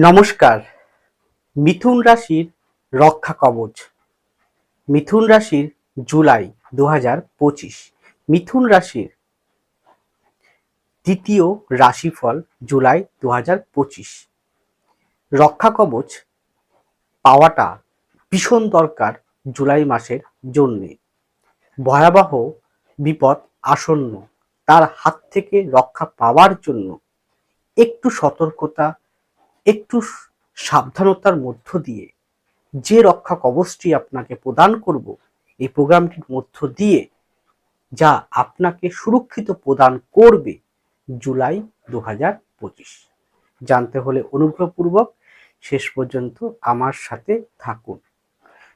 নমস্কার। মিথুন রাশির রক্ষা কবচ। মিথুন রাশির জুলাই দু হাজার পঁচিশ। মিথুন রাশির দ্বিতীয় রাশিফল জুলাই দু হাজার পঁচিশ। রক্ষা কবচ পাওয়াটা ভীষণ দরকার জুলাই মাসের জন্যে। ভয়াবহ বিপদ আসন্ন। তার হাত থেকে রক্ষা পাওয়ার জন্য একটু সতর্কতা একটু সাবধানতার মধ্য দিয়ে যে রক্ষা কবচটি আপনাকে প্রদান করব, এই প্রোগ্রামটির মধ্য দিয়ে যা আপনাকে সুরক্ষিত প্রদান করবে জুলাই দু হাজার পঁচিশ। জানতে হলে অনুগ্রহপূর্বক শেষ পর্যন্ত আমার সাথে থাকুন।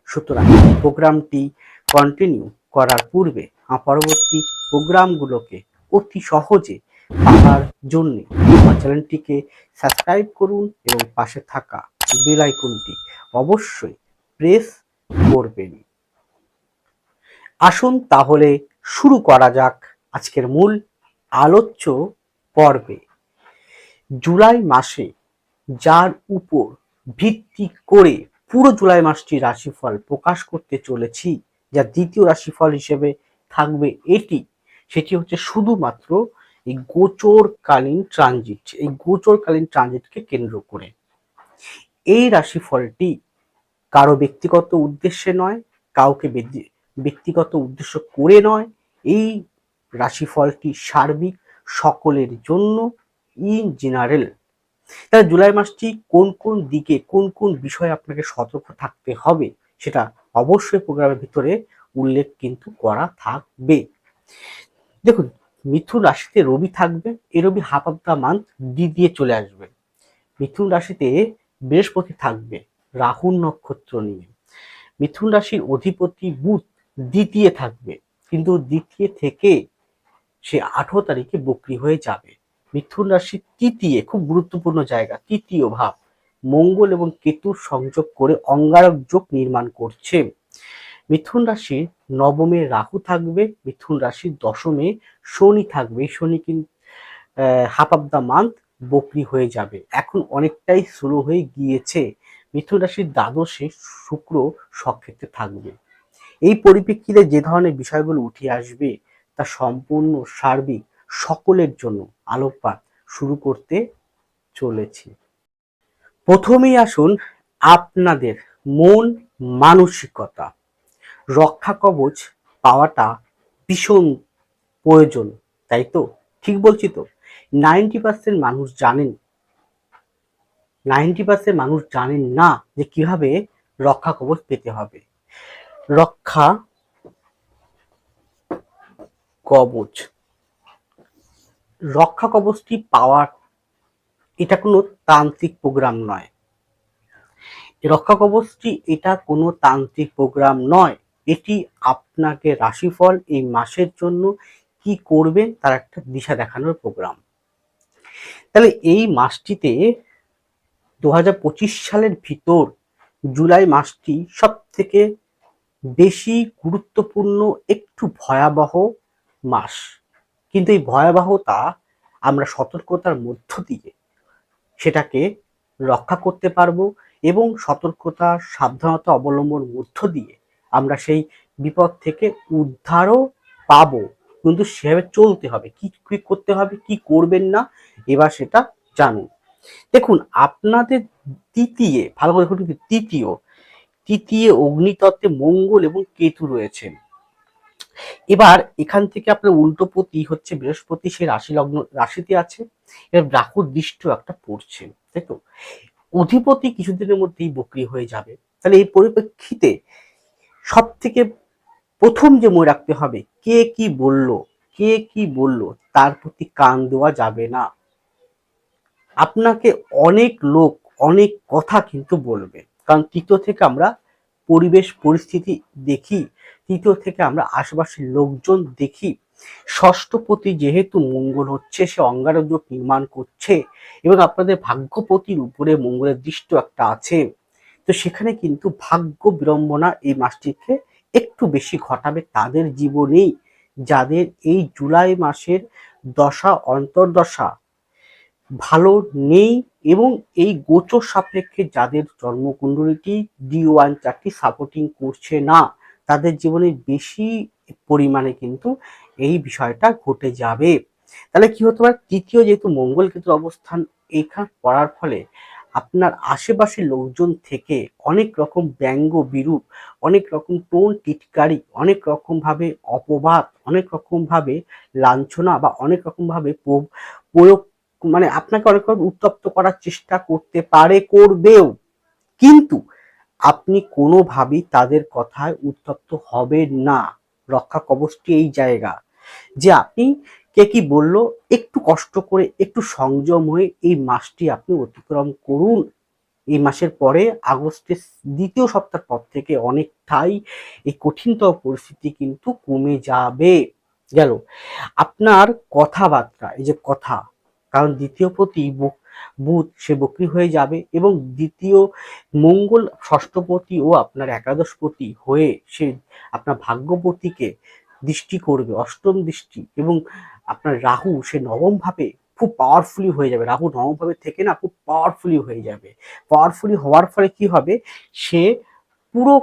সুতরাং প্রোগ্রামটি কন্টিনিউ করার পূর্বে পরবর্তী প্রোগ্রামগুলোকে অতি সহজে পাওয়ার জন্য আমার চ্যানেলটিকে সাবস্ক্রাইব করুন এবং পাশে থাকা বেল আইকনটি অবশ্যই প্রেস করবেন। আসুন তাহলে শুরু করা যাক আজকের মূল আলোচ্য পর্বে। জুলাই মাসে যার উপর ভিত্তি করে পুরো জুলাই মাসটি রাশিফল প্রকাশ করতে চলেছি, যা দ্বিতীয় রাশিফল হিসেবে থাকবে এটি, সেটি হচ্ছে শুধুমাত্র এই গোচরকালীন ট্রানজিট এই গোচরকালীন ট্রানজিটকে কেন্দ্র করে। এই রাশিফলটি কারও ব্যক্তিগত উদ্দেশ্যে নয়, কাউকে ব্যক্তিগত উদ্দেশ্য করে নয়। এই রাশিফলটি সার্বিক সকলের জন্য ইন জেনারেল তাহলে জুলাই মাসটি কোন কোন দিকে, কোন কোন বিষয়ে আপনাকে সতর্ক থাকতে হবে সেটা অবশ্যই প্রোগ্রামের ভিতরে উল্লেখ কিন্তু করা থাকবে। দেখুন মিথুন রাশিতে রবি থাকবে এই রবি হাফ অফ দ্য মান্থ ডি দিয়ে চলে আসবে। মিথুন রাশিতে বৃহস্পতি থাকবে রাহুর নক্ষত্র নিয়ে। মিথুন রাশির অধিপতি বুধ দ্বিতীয় থাকবে, কিন্তু দ্বিতীয় থেকে সে আঠারো তারিখে বকরি হয়ে যাবে। মিথুন রাশির তৃতীয়, খুব গুরুত্বপূর্ণ জায়গা, তৃতীয় ভাব। মঙ্গল এবং কেতুর সংযোগ করে অঙ্গারক যোগ নির্মাণ করছে। মিথুন রাশির নবমে রাহু থাকবে, মিথুন রাশির দশমে শনি থাকবে। শনি কিন্তু হাফ অফ দ্য মান্থ বকরি হয়ে যাবে। এখন অনেকটাই স্লো হয়ে গিয়েছে। মিথুন রাশির দ্বাদশে শুক্র সক্ষেত্রে থাকবে। এই পরিপ্রেক্ষিতে যে ধরনের বিষয়গুলো উঠে আসবে, তা সম্পূর্ণ সার্বিক সকলের জন্য আলোকপাত শুরু করতে চলেছি। প্রথমেই আসুন আপনাদের মন মানসিকতা। রক্ষা কবচ পাওয়াটা ভীষণ প্রয়োজন, তাই তো? ঠিক বলছি তো? নাইনটি পার্সেন্ট মানুষ জানেন, নাইনটি পার্সেন্ট মানুষ জানেন না যে কীভাবে রক্ষা কবচ পেতে হবে। রক্ষা কবচ। রক্ষা কবচটি পাওয়ার, এটা কোনো তান্ত্রিক প্রোগ্রাম নয়। রক্ষা কবচটি এটা কোনো তান্ত্রিক প্রোগ্রাম নয়। এটি আপনাকে রাশিফল এই মাসের জন্য কি করবেন তার একটা দিশা দেখানোর প্রোগ্রাম তাহলে এই মাসটিতে দু হাজার পঁচিশ সালের ভিতর জুলাই মাসটি সব থেকে বেশি গুরুত্বপূর্ণ, একটু ভয়াবহ মাস। কিন্তু এই ভয়াবহতা আমরা সতর্কতার মধ্য দিয়ে সেটাকে রক্ষা করতে পারব এবং সতর্কতা, সাবধানতা অবলম্বন মধ্য দিয়ে আমরা সেই বিপদ থেকে উদ্ধারও পাবো। কিন্তু সেভাবে চলতে হবে। কি কি করতে হবে, কি করবেন না, এবার সেটা জানুন। দেখুন, আপনাদের তৃতীয় ভালো করে দেখুন তৃতীয় তৃতীয় অগ্নিতত্ত্বে মঙ্গল এবং কেতু রয়েছেন এবার এখান থেকে আপনার উল্টোপতি হচ্ছে বৃহস্পতি, সে রাশি লগ্ন, রাশিতে আছে। এবার রাহুর দৃষ্ট একটা পড়ছে, তাই তো? অধিপতি কিছুদিনের মধ্যেই বকরি হয়ে যাবে। তাহলে এই পরিপ্রেক্ষিতে সব থেকে প্রথম যে মনে রাখতে হবে, কে কি বলল, কে কি বলল, তার প্রতি কান দেওয়া যাবে না। আপনাকে অনেক লোক অনেক কথা কিন্তু বলবে। কারণ তৃতীয় থেকে আমরা পরিবেশ, পরিস্থিতি দেখি, তৃতীয় থেকে আমরা আশেপাশের লোকজন দেখি। ষষ্ঠপতি যেহেতু মঙ্গল হচ্ছে, সে অঙ্গারক নির্মাণ করছে এবং আপনাদের ভাগ্যপতির উপরে মঙ্গলের দৃষ্ট একটা আছে। তো সেখানে কিন্তু ভাগ্য বিড়ম্বনা এই মাসটিকে একটু বেশি ঘটাবে তাদের জীবনেই, যাদের এই জুলাই মাসের দশা, অন্তর্দশা ভালো নেই এবং এই গোচর সাপেক্ষে যাদের জন্মকুণ্ডলীটি ডি ওয়ান চারটি সাপোর্টিং করছে না, তাদের জীবনে বেশি পরিমাণে কিন্তু এই বিষয়টা ঘটে যাবে। তাহলে কি হতে পারে? তৃতীয় যেহেতু মঙ্গল কেতুর অবস্থান এখানে পড়ার ফলে আপনার আশেপাশের লোকজন থেকে অনেক রকম ব্যঙ্গ বিরূপ, অনেক রকম টোন টিটকারি, অনেক রকম ভাবে অপবাদ, অনেক রকম ভাবে লাঞ্ছনা বা অনেক রকম ভাবে প্রয়োগ মানে আপনাকে অনেক রকম উত্তপ্ত করার চেষ্টা করতে পারে, করবেও। কিন্তু আপনি কোনোভাবেই তাদের কথায় উত্তপ্ত হবেন না। রক্ষা কবচটি এই জায়গা। যে আপনি কে কি বলল? একটু কষ্ট করে, একটু সংযম হয়ে এই মাসটি আপনি অতিক্রম করুন। এই মাসের পরে আগস্টের দ্বিতীয় সপ্তাহ পর থেকে অনেকটাই এই কঠিনতর পরিস্থিতি কিন্তু কমে যাবে। গেল। আপনার কথাবার্তা, এই যে কথা, কারণ দ্বিতীয় প্রতি বুধ সে বক্রি হয়ে যাবে এবং দ্বিতীয় মঙ্গল ষষ্ঠপতি ও আপনার একাদশপতি হয়ে সে আপনার ভাগ্যপতিকে দৃষ্টি করবে, অষ্টম দৃষ্টি এবং আপনার রাহু সে নবম ভাবে খুব পাওয়ারফুলি হয়ে যাবে। রাহু নবম ভাবে থেকে না খুব পাওয়ারফুলি হয়ে যাবে। পাওয়ারফুলি হওয়ার ফলে কি হবে? সে পুরো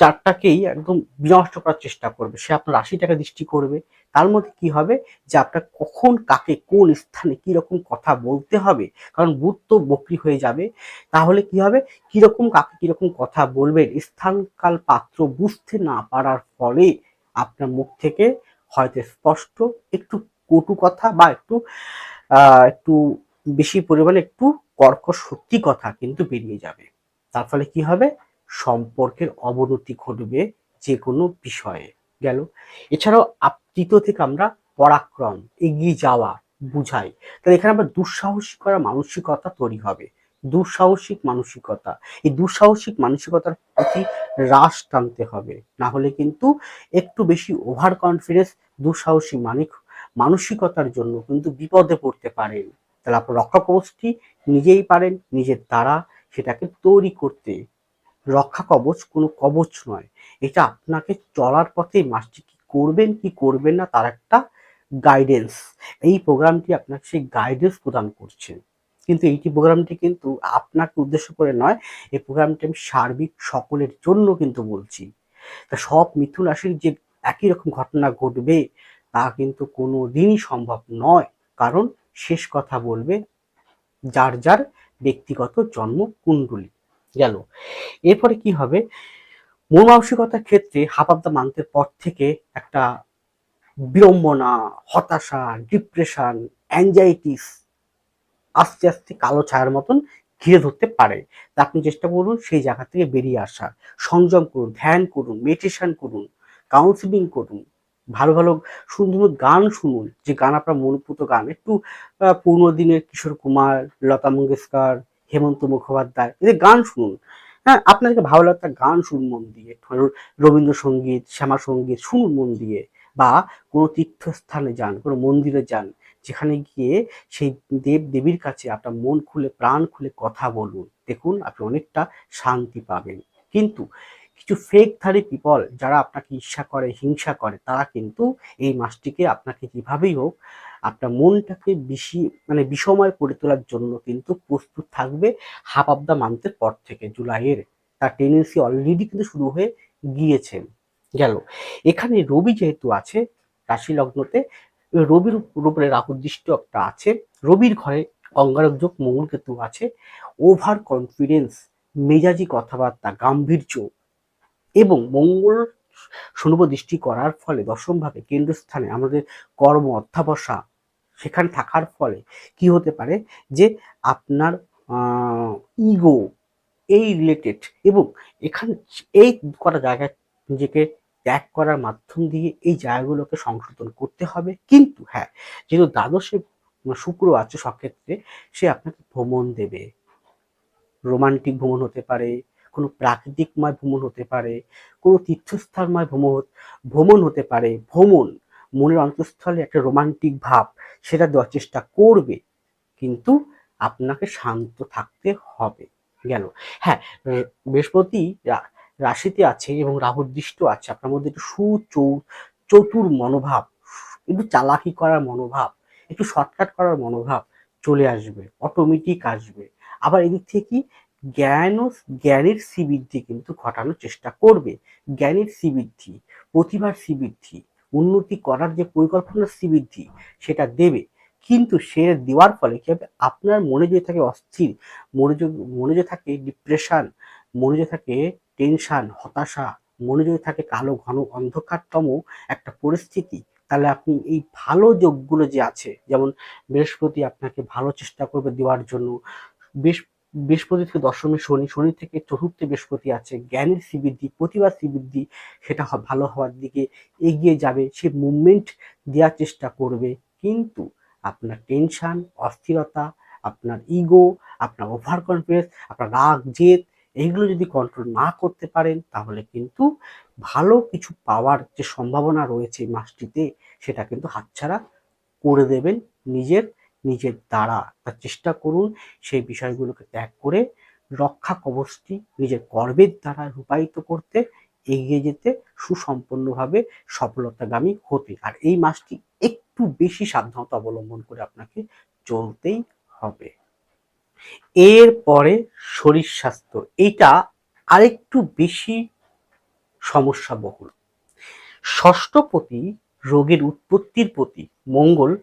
চারটাকেই একদম বিনষ্ট করার চেষ্টা করবে। সে আপনার রাশিটাকে দৃষ্টি করবে। তার মধ্যে কি হবে? যে আপনার কখন কাকে কোন স্থানে কি রকম কথা বলতে হবে, কারণ বুধ তো বকরি হয়ে যাবে। তাহলে কি হবে? কীরকম কাকে কীরকম কথা বলবেন? স্থানকাল পাত্র বুঝতে না পারার ফলে আপনার মুখ থেকে হয়তো স্পষ্ট, একটু কটু কথা বা একটু একটু বেশি পরিমাণে একটু কর্কশ সত্যি কথা কিন্তু বেরিয়ে যাবে। তার ফলে কি হবে? সম্পর্কের অবনতি ঘটবে যে কোনো বিষয়ে। গেল। এছাড়াও আপ- তৃতীয় থেকে আমরা পরাক্রম, এগিয়ে যাওয়া বুঝাই। তাহলে এখানে আমরা দুঃসাহসিক করা মানসিকতা তৈরি হবে। দুঃসাহসিক মানসিকতা। এই দুঃসাহসিক মানসিকতার প্রতি হ্রাস টানতে হবে। না হলে কিন্তু একটু বেশি ওভার কনফিডেন্স দুঃসাহসী মানিক মানসিকতার জন্য কিন্তু বিপদে পড়তে পারেন। তাহলে আপনার রক্ষা কবচটি নিজেই পারেন, নিজের দ্বারা সেটাকে তৈরি করতে। রক্ষা কবচ কোনো কবচ নয়। এটা আপনাকে চলার পথে মাসটি কি করবেন কি করবেন না, তার একটা গাইডেন্স এই প্রোগ্রামটি আপনাকে সেই গাইডেন্স প্রদান করছে। কিন্তু এইটি প্রোগ্রামটি কিন্তু আপনাকে উদ্দেশ্য করে নয়, এই প্রোগ্রামটি আমি সার্বিক সকলের জন্য কিন্তু বলছি। তা সব মিথুন রাশির যে একই রকম ঘটনা ঘটবে, তা কিন্তু কোনো দিনই সম্ভব নয়। কারণ শেষ কথা বলবে যার যার ব্যক্তিগত জন্ম কুণ্ডলী গেল। এরপরে কি হবে? মন মানসিকতার ক্ষেত্রে হাপাবদা মান্তের পর থেকে একটা বিড়ম্বনা, হতাশা ডিপ্রেশন অ্যাংজাইটিস আস্তে আস্তে কালো ছায়ার মতন ঘিরে ধরতে পারে। তা আপনি চেষ্টা করুন সেই জায়গা থেকে বেরিয়ে আসার। সংযম করুন, ধ্যান করুন মেডিটেশন করুন কাউন্সিলিং করুন। ভালো ভালো সুন্দর গান শুনুন। যে গান আপনার মনোপুত গান। একটু পুরনো দিনের কিশোর কুমার, লতা মঙ্গেশকর, হেমন্ত মুখোপাধ্যায়, এদের গান শুনুন। হ্যাঁ আপনাকে ভালো লাগতা গান শুনুন মন দিয়ে। রবীন্দ্রসঙ্গীত শ্যামা সংগীত শুনুন মন দিয়ে। বা কোনো তীর্থস্থানে যান, কোনো মন্দিরে যান। যেখানে গিয়ে সেই দেব দেবীর কাছে আপনার মন খুলে, প্রাণ খুলে কথা বলুন। দেখুন, আপনি অনেকটা শান্তি পাবেন। কিন্তু কিছু ফেক ধারী পিপল যারা আপনাকে ঈর্ষা করে, হিংসা করে, তারা কিন্তু এই মাসটিকে আপনাকে যেভাবেই হোক, আপনার মনটাকে বেশি মানে বিষময় করে তোলার জন্য কিন্তু প্রস্তুত থাকবে হাফ অফ দ্য মান্থের পর থেকে। জুলাইয়ের তার টেন্ডেন্সি অলরেডি কিন্তু শুরু হয়ে গিয়েছে। গেল। এখানে রবি যেহেতু আছে, রাশি লগ্নতে রবির উপরে রাহুর একটা আছে। রবির ঘরে অঙ্গারক যোগ মঙ্গল কেতু আছে। ওভার কনফিডেন্স মেজাজি কথাবার্তা, গাম্ভীর্য এবং মঙ্গল শুনব দৃষ্টি করার ফলে দশমভাবে কেন্দ্রস্থানে আমাদের কর্ম অধ্যাবসা সেখানে থাকার ফলে কি হতে পারে যে আপনার ইগো এই রিলেটেড এবং এখানে, এই কটা জায়গায় নিজেকে ত্যাগ করার মাধ্যম দিয়ে এই জায়গাগুলোকে সংশোধন করতে হবে। কিন্তু হ্যাঁ যেহেতু দ্বাদশে শুক্র আছে সক্ষেত্রে, সে আপনাকে ভ্রমণ দেবে। রোমান্টিক ভ্রমণ হতে পারে, কোনো প্রাকৃতিকময় ভ্রমণ হতে পারে, কোনো তীর্থস্থানময় ভ্রমণ ভ্রমণ হতে পারে। ভ্রমণ মনের অন্তঃস্থলে একটা রোমান্টিক ভাব, সেটা দেওয়ার চেষ্টা করবে, কিন্তু আপনাকে শান্ত থাকতে হবে। গেল। হ্যাঁ বৃহস্পতি রাশিতে আছে এবং রাহুর দৃষ্ট আছে। আপনার মধ্যে একটু সুচৌ, চতুর মনোভাব, একটু চালাকি করার মনোভাব, একটু শর্টকাট করার মনোভাব চলে আসবে অটোমেটিক আসবে। আবার এদিক থেকে কি? জ্ঞান ও, জ্ঞানের শ্রীবৃদ্ধি কিন্তু ঘটানোর চেষ্টা করবে। জ্ঞানের শ্রীবৃদ্ধি প্রতিভার শ্রীবৃদ্ধি উন্নতি করার যে পরিকল্পনার শ্রীবৃদ্ধি সেটা দেবে। কিন্তু সে দেওয়ার ফলে কি হবে? আপনার মনে যদি থাকে অস্থির মনে মনে যদি থাকে ডিপ্রেশন মনে যদি থাকে টেনশন, হতাশা মনে যদি থাকে কালো, ঘন অন্ধকারতম একটা পরিস্থিতি। তাহলে আপনি এই ভালো যোগগুলো যে আছে, যেমন বৃহস্পতি আপনাকে ভালো চেষ্টা করবে দেওয়ার জন্য বেশ বৃহস্পতি থেকে দশমে, শনি শনি থেকে চতুর্থে বৃহস্পতি আছে জ্ঞানের শ্রীবৃদ্ধি প্রতিভার শ্রীবৃদ্ধি, সেটা ভালো হওয়ার দিকে এগিয়ে যাবে, সে মুভমেন্ট দেওয়ার চেষ্টা করবে। কিন্তু আপনার টেনশন অস্থিরতা, আপনার ইগো আপনার ওভার কনফিডেন্স আপনার রাগ, জেদ এইগুলো যদি কন্ট্রোল না করতে পারেন, তাহলে কিন্তু ভালো কিছু পাওয়ার যে সম্ভাবনা রয়েছে মাসটিতে, সেটা কিন্তু হাতছাড়া করে দেবেন নিজের নিজের দ্বারা। তার চেষ্টা করুন সেই বিষয়গুলোকে ত্যাগ করে রক্ষা কবচটি নিজের কর্মের দ্বারা রূপায়িত করতে এগিয়ে যেতে সুসম্পন্নভাবে সফলতাগামী হতে। আর এই মাসটি একটু বেশি সাবধানতা অবলম্বন করে আপনাকে চলতেই হবে। এরপরে শরীর স্বাস্থ্য। এটা আরেকটু বেশি সমস্যা বহুল ষষ্ঠপতি রোগের উৎপত্তির প্রতি মঙ্গল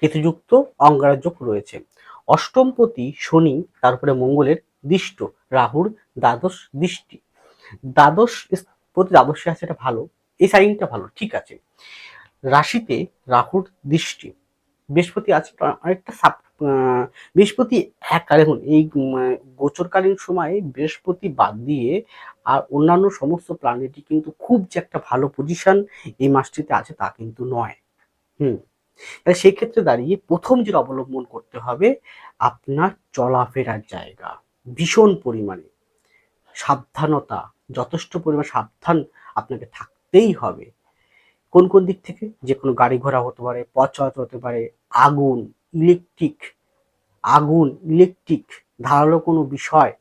কেতুযুক্ত অঙ্গারযোগ রয়েছে। অষ্টমপতি শনি, তারপরে মঙ্গলের দৃষ্ট, রাহুর দ্বাদশ দৃষ্টি। দ্বাদশ প্রতি দ্বাদশে আছে এটা ভালো, এই সাইনটা ভালো, ঠিক আছে। রাশিতে রাহুর দৃষ্টি। বৃহস্পতি আছে অনেকটা সাপ বৃহস্পতি একা দেখুন, এই গোচরকালীন সময়ে বৃহস্পতি বাদ দিয়ে আর অন্যান্য সমস্ত প্ল্যানেটই কিন্তু খুব যে একটা ভালো পজিশন এই মাসটিতে আছে তা কিন্তু নয়। হুম সেই ক্ষেত্রে দাঁড়িয়ে প্রথম যেটা অবলম্বন করতে হবে, আপনার চলাফেরার জায়গা, ভীষণ পরিমাণে। সাবধানতা, যথেষ্ট পরিমাণ সাবধান আপনাকে থাকতেই হবে। কোন কোন দিক থেকে? যে কোনো গাড়ি ঘোড়া হতে পারে, পথ হতে পারে, আগুন ইলেকট্রিক আগুন ইলেকট্রিক ধারালো কোনো বিষয়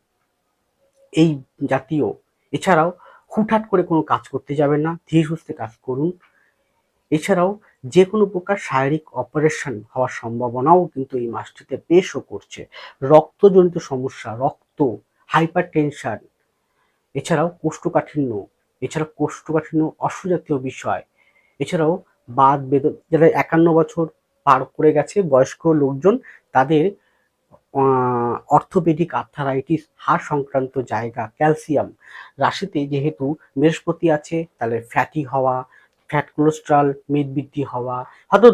এই জাতীয়। এছাড়াও হুটহাট করে কোনো কাজ করতে যাবেন না, ধীরে সুস্থে কাজ করুন। এছাড়াও যে কোনো প্রকার শারীরিক অপারেশন হওয়ার সম্ভাবনাও কিন্তু এই মাসটিতে বেশও করছে। রক্তজনিত সমস্যা, রক্ত হাইপার টেনশন এছাড়াও কোষ্ঠকাঠিন্য এছাড়াও কোষ্ঠকাঠিন্য অশ্বজাতীয় বিষয় এছাড়াও বাদ বেদন যারা একান্ন বছর পার করে গেছে বয়স্ক লোকজন, তাদের অর্থোপেডিক আর্থারাইটিস, হাড় সংক্রান্ত জায়গা, ক্যালসিয়াম রাশিতে যেহেতু বৃহস্পতি আছে, তাহলে ফ্যাটি হওয়া, ফ্যাট কোলেস্ট্রল মেদ বৃদ্ধি হওয়া, হয়তো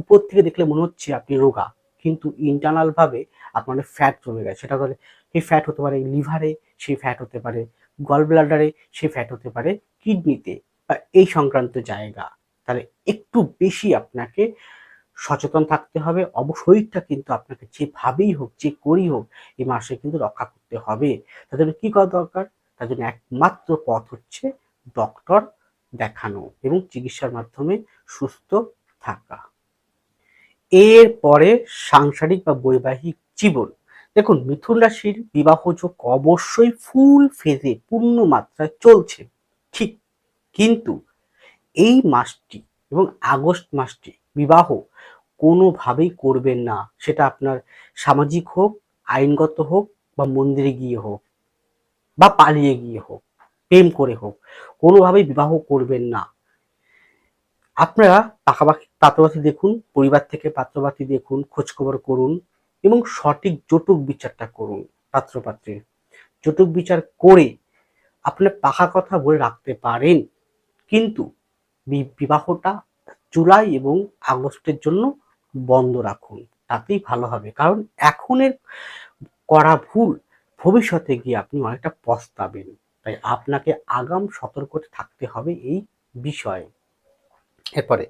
উপর থেকে দেখলে মনে হচ্ছে আপনি রোগা, কিন্তু ইন্টারনালভাবে আপনার ফ্যাট জমে গেছে। সেটা হলে সেই ফ্যাট হতে পারে লিভারে সেই ফ্যাট হতে পারে গল ব্লাডারে সেই ফ্যাট হতে পারে কিডনিতে। এই সংক্রান্ত জায়গা। তাহলে একটু বেশি আপনাকে সচেতন থাকতে হবে। অবশ্যইটা কিন্তু আপনাকে যেভাবেই হোক, যে করেই হোক, এই মাসে কিন্তু রক্ষা করতে হবে। তার জন্য কি করা দরকার? তার জন্য একমাত্র পথ হচ্ছে ডক্টর দেখানো এবং চিকিৎসার মাধ্যমে সুস্থ থাকা। এরপরে সাংসারিক বা বৈবাহিক জীবন। দেখুন, মিথুন রাশির বিবাহ যোগ অবশ্যই ফুল ফেজে পূর্ণ মাত্রায় চলছে। ঠিক কিন্তু এই মাসটি এবং আগস্ট মাসটি বিবাহ কোনোভাবেই করবেন না। সেটা আপনার সামাজিক হোক, আইনগত হোক বা মন্দিরে গিয়ে হোক বা পালিয়ে গিয়ে হোক, প্রেম করে হোক, কোনোভাবেই বিবাহ করবেন না। আপনারা পাকাপাকি পাত্রপাতি দেখুন, পরিবার থেকে পাত্রপাতি দেখুন, খোঁজখবর করুন এবং সঠিক জটুক বিচারটা করুন পাত্রপাত্রের। জটুক বিচার করে আপনার পাকা কথা বলে রাখতে পারেন। কিন্তু বিবাহটা জুলাই এবং আগস্টের জন্য বন্ধ রাখুন। তাতেই ভালো হবে। কারণ এখনের করা ভুল ভবিষ্যতে গিয়ে আপনি অনেকটা পস্তাবেন। তাই আপনাকে আগাম সতর্ক থাকতে হবে এই বিষয়ে। এরপরে,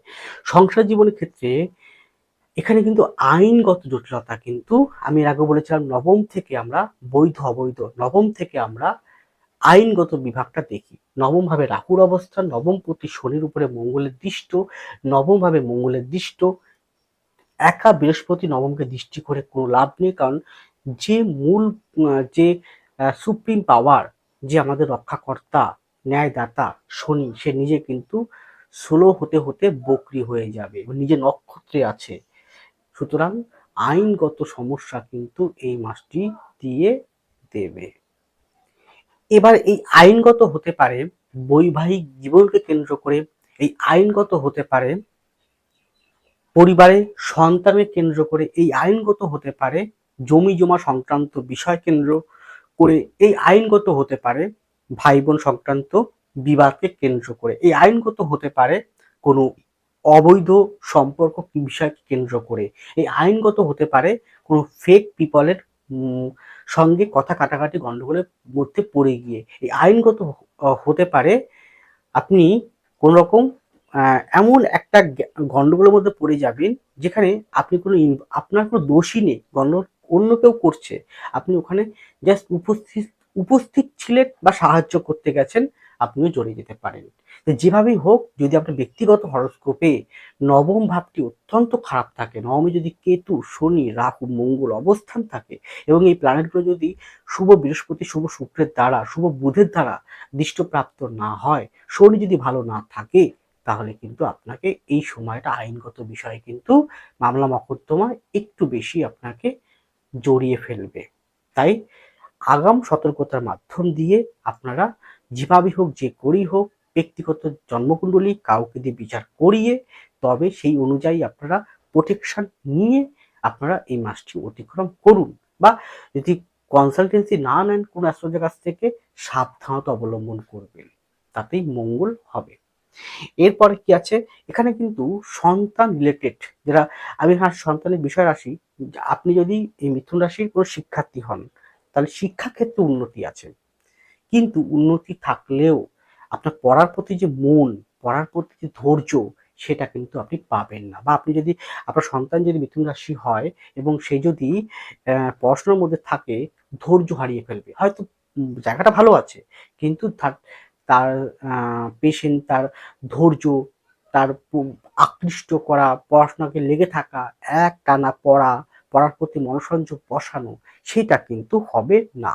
সংসার জীবনের ক্ষেত্রে এখানে কিন্তু আইনগত জটিলতা কিন্তু আমি এর আগে বলেছিলাম, নবম থেকে আমরা বৈধ অবৈধ নবম থেকে আমরা আইনগত বিভাগটা দেখি। নবম ভাবে রাহুর অবস্থান নবম প্রতি শনির উপরে মঙ্গলের দৃষ্ট নবম ভাবে মঙ্গলের দৃষ্ট। একা বৃহস্পতি নবমকে দৃষ্টি করে কোনো লাভ নেই, কারণ যে মূল যে সুপ্রিম পাওয়ার যে আমাদের রক্ষাকর্তা, ন্যায়দাতা শনি, সে নিজে কিন্তু স্লো হতে হতে বকরি হয়ে যাবে নিজে নক্ষত্রে আছে। সুতরাং আইনগত সমস্যা কিন্তু এই মাসটি দিয়ে দেবে। এবার এই আইনগত হতে পারে, বৈবাহিক জীবনকে কেন্দ্র করে এই আইনগত হতে পারে পরিবারে সন্তানের কেন্দ্র করে এই আইনগত হতে পারে, জমি জমা সংক্রান্ত বিষয় কেন্দ্র করে এই আইনগত হতে পারে ভাই বোন সংক্রান্ত বিবাদকে কেন্দ্র করে। এই আইনগত হতে পারে কোনো অবৈধ সম্পর্ক বিষয়কে কেন্দ্র করে। এই আইনগত হতে পারে কোনো ফেক পিপলের সঙ্গে কথা কাটাকাটি গন্ডগোলের মধ্যে পড়ে গিয়ে। এই আইনগত হতে পারে আপনি কোন রকম এমন একটা গন্ডগোলের মধ্যে পড়ে যাবেন যেখানে আপনি কোনো আপনার কোনো দোষই নেই গন্ড অন্য কেউ করছে। আপনি ওখানে জাস্ট উপস্থিত উপস্থিত ছিলেন বা সাহায্য করতে গেছেন, আপনিও জড়িয়ে যেতে পারেন। যেভাবেই হোক, যদি আপনার ব্যক্তিগত হরস্কোপে নবম ভাবটি অত্যন্ত খারাপ থাকে, নবমে যদি কেতু, শনি, রাহু, মঙ্গল অবস্থান থাকে এবং এই প্ল্যানেটগুলো যদি শুভ বৃহস্পতি, শুভ শুক্রের দ্বারা, শুভ বুধের দ্বারা দৃষ্টপ্রাপ্ত না হয়, শনি যদি ভালো না থাকে, তাহলে কিন্তু আপনাকে এই সময়টা আইনগত বিষয়ে কিন্তু মামলা মকদ্দমা একটু বেশি আপনাকে জড়িয়ে ফেলবে। তাই আগাম সতর্কতার মাধ্যম দিয়ে আপনারা যেভাবেই হোক, যে করেই হোক ব্যক্তিগত জন্মকুণ্ডলী কাউকে দিয়ে বিচার করিয়ে, তবে সেই অনুযায়ী আপনারা প্রোটেকশন নিয়ে আপনারা এই মাসটি অতিক্রম করুন বা যদি কনসালটেন্সি না নেন কোন অ্যাস্ট্রোলজার কাছ থেকে, সাবধানতা অবলম্বন করবেন। তাতেই মঙ্গল হবে। এরপরে কি আছে? এখানে কিন্তু সন্তান রিলেটেড যারা, আমি হ্যাঁ সন্তানের বিষয় রাশি, আপনি যদি এই মিথুন রাশির কোনো শিক্ষার্থী হন, তাহলে শিক্ষাক্ষেত্রে উন্নতি আছে। কিন্তু উন্নতি থাকলেও আপনার পড়ার প্রতি যে মন, পড়ার প্রতি যে ধৈর্য, সেটা কিন্তু আপনি পাবেন না। বা আপনি যদি, আপনার সন্তান যদি মিথুন রাশি হয় এবং সে যদি পড়াশোনার মধ্যে থাকে, ধৈর্য হারিয়ে ফেলবে। হয়তো জায়গাটা ভালো আছে, কিন্তু তার তার পেশেন্ট তার ধৈর্য, তার আকৃষ্ট করা, পড়াশোনাকে লেগে থাকা, এক টানা পড়া, পড়ার প্রতি মনোসংযোগ বসানো, সেটা কিন্তু হবে না।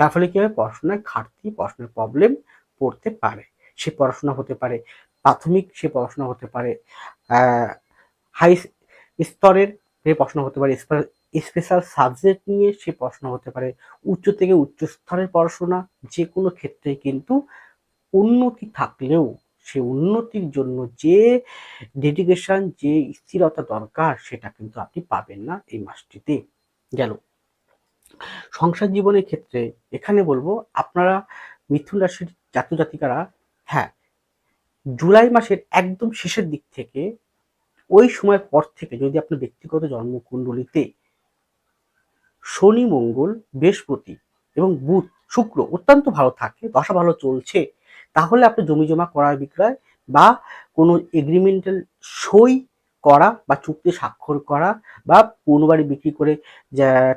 তার ফলে কি হবে? পড়াশোনায় ঘাটতি পড়াশোনার প্রবলেম পড়তে পারে। সে পড়াশোনা হতে পারে, প্রাথমিক সে পড়াশোনা হতে পারে হাই স্তরের সে পড়াশোনা হতে পারে স্পেশাল সাবজেক্ট নিয়ে সে পড়াশোনা হতে পারে, উচ্চ থেকে উচ্চ স্তরের পড়াশোনা যে কোনো ক্ষেত্রে কিন্তু উন্নতি থাকলেও সে উন্নতির জন্য যে ডেডিকেশন যে স্থিরতা দরকার সেটা কিন্তু আপনি পাবেন না এই মাসটিতে। গেল। সংসার জীবনের ক্ষেত্রে এখানে বলব, আপনারা মিথুন রাশির জাতিকারা হ্যাঁ। জুলাই মাসের একদম শেষের দিক থেকে ওই সময় পর থেকে যদি আপনার ব্যক্তিগত জন্মকুণ্ডলিতে শনি মঙ্গল বৃহস্পতি এবং বুধ শুক্র অত্যন্ত ভালো থাকে দশা ভালো চলছে তাহলে আপনি জমি জমা ক্রয় বিক্রয় বা কোনো এগ্রিমেন্টাল সই করা বা চুক্তি স্বাক্ষর করা বা পুনবাড়ি বিক্রি করে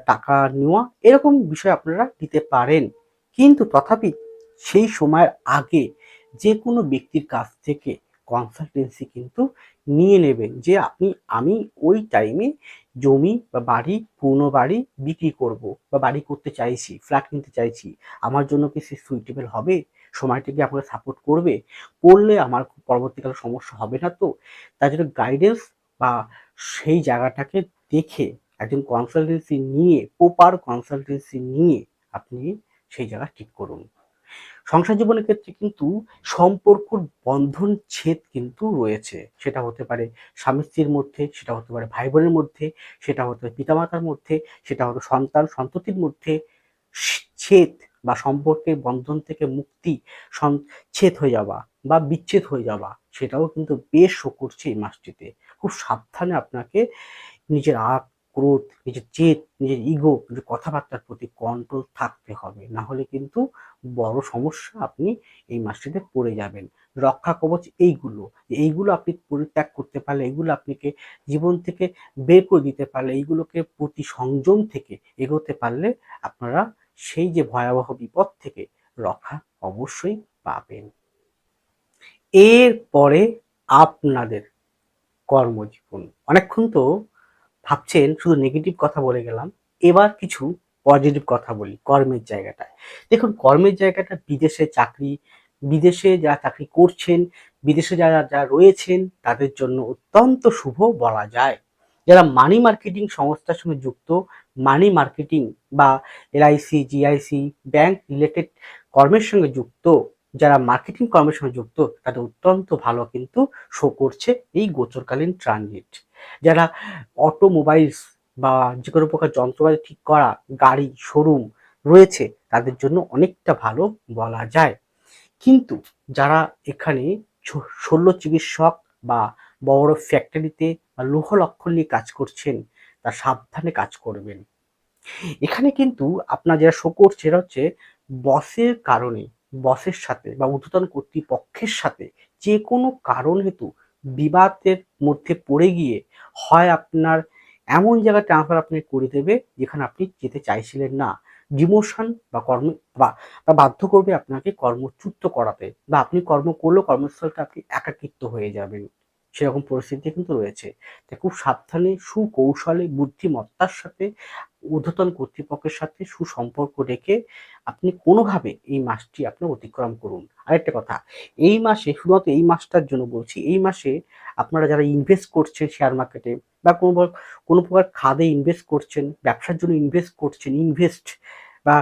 টাকা নেওয়া এরকম বিষয় আপনারা দিতে পারেন। কিন্তু তথাপি সেই সময়ের আগে যে কোনো ব্যক্তির কাছ থেকে কনসালটেন্সি কিন্তু নিয়ে নেবেন যে, আপনি, আমি ওই টাইমে জমি বা বাড়ি, পুরনো বাড়ি বিক্রি করব বা বাড়ি করতে চাইছি ফ্ল্যাট কিনতে চাইছি, আমার জন্য কি সে সুইটেবল হবে? সময়টা কি আপনাকে সাপোর্ট করবে? করলে আমার পরবর্তীকালে সমস্যা হবে না তো? তার জন্য গাইডেন্স বা সেই জায়গাটাকে দেখে একজন কনসালটেন্সি নিয়ে প্রপার কনসালটেন্সি নিয়ে আপনি সেই জায়গা ঠিক করুন। সংসার জীবনের ক্ষেত্রে কিন্তু সম্পর্কর বন্ধন ছেদ কিন্তু রয়েছে। সেটা হতে পারে স্বামী স্ত্রীর মধ্যে, সেটা হতে পারে ভাই বোনের মধ্যে, সেটা হতে পারে পিতামাতার মধ্যে, সেটা হতে সন্তান, সন্ততির মধ্যে ছেদ বা সম্পর্কের বন্ধন থেকে মুক্তি ছেদ হয়ে যাওয়া বা বিচ্ছেদ হয়ে যাওয়া, সেটাও কিন্তু বেশ শো করছে এই মাসটিতে। খুব সাবধানে আপনাকে নিজের আগ ক্রোধ, নিজের চেত নিজের ইগো নিজের কথাবার্তার প্রতি কন্ট্রোল থাকতে হবে। না হলে কিন্তু বড় সমস্যা আপনি এই মাসটিতে পড়ে যাবেন। রক্ষা কবচ এইগুলো এইগুলো আপনি পরিত্যাগ করতে পারলে, এইগুলো আপনাকে জীবন থেকে বের করে দিতে পারলে, এইগুলোকে প্রতি সংযম থেকে এগোতে পারলে আপনারা সেই যে ভয়াবহ বিপদ থেকে রক্ষা অবশ্যই পাবেন। এরপরে আপনাদের কর্মজীবন। অনেকক্ষণ তো ভাবছেন, শুধু নেগেটিভ কথা বলে গেলাম। এবার কিছু পজিটিভ কথা বলি, কর্মের জায়গাটায়। দেখুন, কর্মের জায়গাটা বিদেশে চাকরি, বিদেশে যারা চাকরি করছেন, বিদেশে যারা যারা রয়েছেন, তাদের জন্য অত্যন্ত শুভ বলা যায়। যারা মানি মার্কেটিং সংস্থার সঙ্গে যুক্ত মানি মার্কেটিং বা এলআইসি জিআইসি ব্যাংক রিলেটেড কর্মের সঙ্গে যুক্ত, যারা মার্কেটিং কর্মের সঙ্গে যুক্ত, তাদের অত্যন্ত ভালো কিন্তু শো করছে এই গোচরকালীন ট্রানজিট যারা অটোমোবাইলস বা যে কোনো প্রকার যন্ত্রপাতি ঠিক করা, গাড়ি শোরুম রয়েছে, তাদের জন্য অনেকটা ভালো বলা যায়। কিন্তু যারা এখানে শল্য চিকিৎসক বা বড় ফ্যাক্টরিতে বা লৌহ লক্ষণ নিয়ে কাজ করছেন তা সাবধানে কাজ করবেন। এখানে কিন্তু আপনার যেটা শো করছে, সেটা হচ্ছে বসের কারণে, বসের সাথে বা ঊর্ধ্বতন কর্তৃপক্ষের সাথে যে কোনো কারণ হেতু বিবাদের মধ্যে পড়ে গিয়ে হয় আপনার এমন জায়গায় ট্রান্সফার আপনি করে দেবে যেখানে আপনি যেতে চাইছিলেন না। ডিমোশন বা কর্ম বা বাধ্য করবে আপনাকে কর্মচ্যুত করাতে বা আপনি কর্ম করলেও কর্মস্থলটা আপনি একাকিত্ব হয়ে যাবেন। সেরকম পরিস্থিতি কিন্তু রয়েছে। খুব সাবধানে, সুকৌশলে, বুদ্ধিমত্তার সাথে, ঊর্ধ্বতন কর্তৃপক্ষের সাথে সুসম্পর্ক রেখে আপনি কোনোভাবে এই মাসটি আপনি অতিক্রম করুন। আরেকটা কথা, এই মাসে, শুধুমাত্র এই মাসটার জন্য বলছি, এই মাসে আপনারা যারা ইনভেস্ট করছেন শেয়ার মার্কেটে বা কোনো কোনো প্রকার খাদে ইনভেস্ট করছেন, ব্যবসার জন্য ইনভেস্ট করছেন ইনভেস্ট বা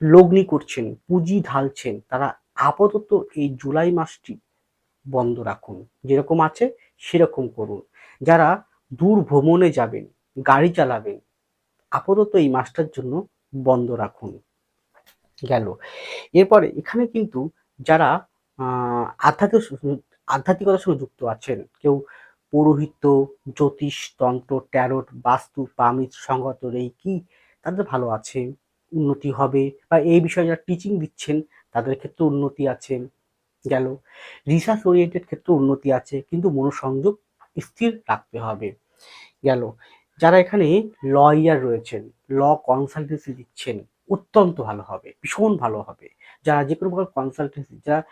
লগ্নি করছেন, পুঁজি ঢালছেন, তারা আপাতত এই জুলাই মাসটি বন্ধ রাখুন। যেরকম আছে সেরকম করুন। যারা দূর ভ্রমণে যাবেন, গাড়ি চালাবেন, আপাতত এই মাসটার জন্য বন্ধ রাখুন। গেল। এরপরে এখানে কিন্তু যারা আধ্যাত্মিক, আধ্যাত্মিকতার সঙ্গে যুক্ত আছেন, কেউ পৌরোহিত্য, জ্যোতিষ, তন্ত্র, ট্যারোট, বাস্তু, পামিত সংগত রেইকি, তাদের ভালো আছে, উন্নতি হবে, বা এই বিষয়ে যারা টিচিং দিচ্ছেন, তাদের ক্ষেত্রে উন্নতি আছে। গেল। রিসার্চ ওরিয়েন্টেড ক্ষেত্রে উন্নতি আছে, কিন্তু মনোসংযোগ স্থির রাখতে হবে। গেল। যারা এখানে লয়ার রয়েছেন ল কনসালটেন্সি দিচ্ছেন, অত্যন্ত ভালো হবে, ভীষণ ভালো হবে। যারা যে কোনো প্রকার কনসালটেন্সি যারা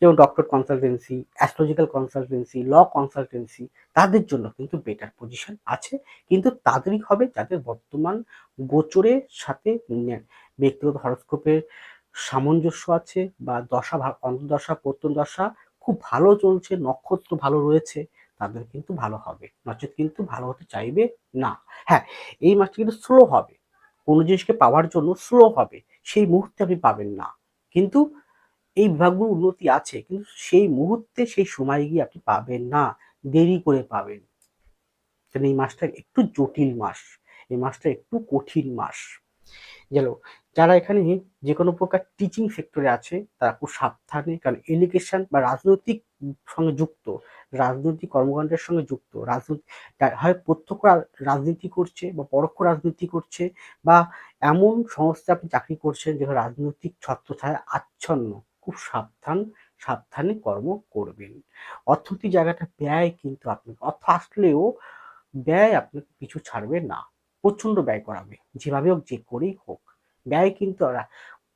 যেমন doctor consultancy astrological consultancy law consultancy তাদের জন্য কিন্তু বেটার পজিশন আছে, কিন্তু তাদেরই হবে যাদের বর্তমান গোচরের সাথে ব্যক্তিগত হরস্কোপের সামঞ্জস্য আছে বা দশা অন্তর্দশা, প্রত্যন্তদশা খুব ভালো চলছে, নক্ষত্র ভালো রয়েছে, তাদের কিন্তু ভালো হবে। নচেত কিন্তু ভালো হতে চাইবে না। হ্যাঁ এই মাসটা কিন্তু স্লো হবে। কোনো জিনিসকে পাওয়ার জন্য স্লো হবে। সেই মুহূর্তে আপনি পাবেন না। কিন্তু এই বিভাগগুলো উন্নতি আছে, কিন্তু সেই মুহূর্তে, সেই সময় গিয়ে আপনি পাবেন না। দেরি করে পাবেন। এই মাসটা একটু জটিল মাস। এই মাসটা একটু কঠিন মাস। গেল। যারা এখানে যে কোনো প্রকার টিচিং সেক্টরে আছে, তারা খুব সাবধানে, কারণ এডুকেশন বা রাজনৈতিক সঙ্গে যুক্ত, রাজনৈতিক কর্মকাণ্ডের সঙ্গে যুক্ত, রাজনৈতিক হয় প্রত্যক্ষ রাজনীতি করছে বা পরোক্ষ রাজনীতি করছে বা এমন সংস্থা আপনি চাকরি করছেন যেখানে রাজনৈতিক ছত্রছায়া আচ্ছন্ন, খুব সাবধান, সাবধানে কর্ম করবেন। অর্থনৈতিক জায়গাটা ব্যয় কিন্তু আপনি অর্থ আসলেও ব্যয় আপনাকে পিছু ছাড়বে না প্রচণ্ড ব্যয় করাবে, যেভাবে হোক, যে করেই হোক। ব্যয় কিন্তু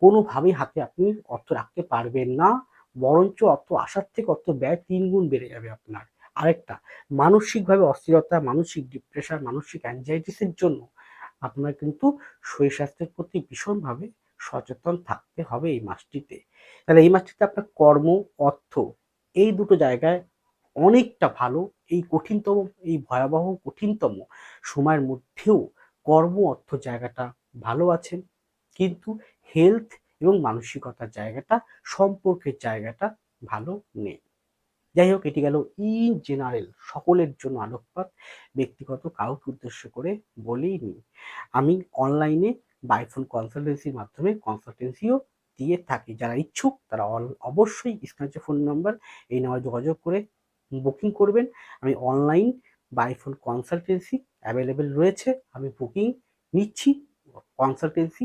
কোনোভাবেই হাতে আপনি অর্থ রাখতে পারবেন না। বরঞ্চ অর্থ আসার থেকে অর্থ ব্যয় তিন গুণ বেড়ে যাবে আপনার। আরেকটা, মানসিকভাবে অস্থিরতা, মানসিক ডিপ্রেশন মানসিক অ্যাংজাইটিসের জন্য আপনার কিন্তু শরীর স্বাস্থ্যের প্রতি ভীষণভাবে সচেতন থাকতে হবে এই মাসটিতে। তাহলে এই মাসটিতে আপনার কর্ম, অর্থ এই দুটো জায়গায় অনেকটা ভালো। এই কঠিনতম, এই ভয়াবহ কঠিনতম সময়ের মধ্যেও কর্ম, অর্থ জায়গাটা ভালো আছেন কিন্তু হেলথ এবং মানসিকতার জায়গাটা, সম্পর্কের জায়গাটা ভালো নেই। যাই হোক, এটি গেল ইন জেনারেল সকলের জন্য আলোকপাত, ব্যক্তিগত কাউকে উদ্দেশ্য করে বলেই নি। আমি অনলাইনে বাইফোন কনসালটেন্সির মাধ্যমে কনসালটেন্সিও দিয়ে থাকি। যারা ইচ্ছুক, তারা অবশ্যই স্ক্রিনে ফোন নাম্বার এই নাম্বারে যোগাযোগ করে বুকিং করবেন। আমি অনলাইন বাইফোন কনসালটেন্সি অ্যাভেলেবেল রয়েছে। আমি বুকিং নিচ্ছি। কনসালটেন্সি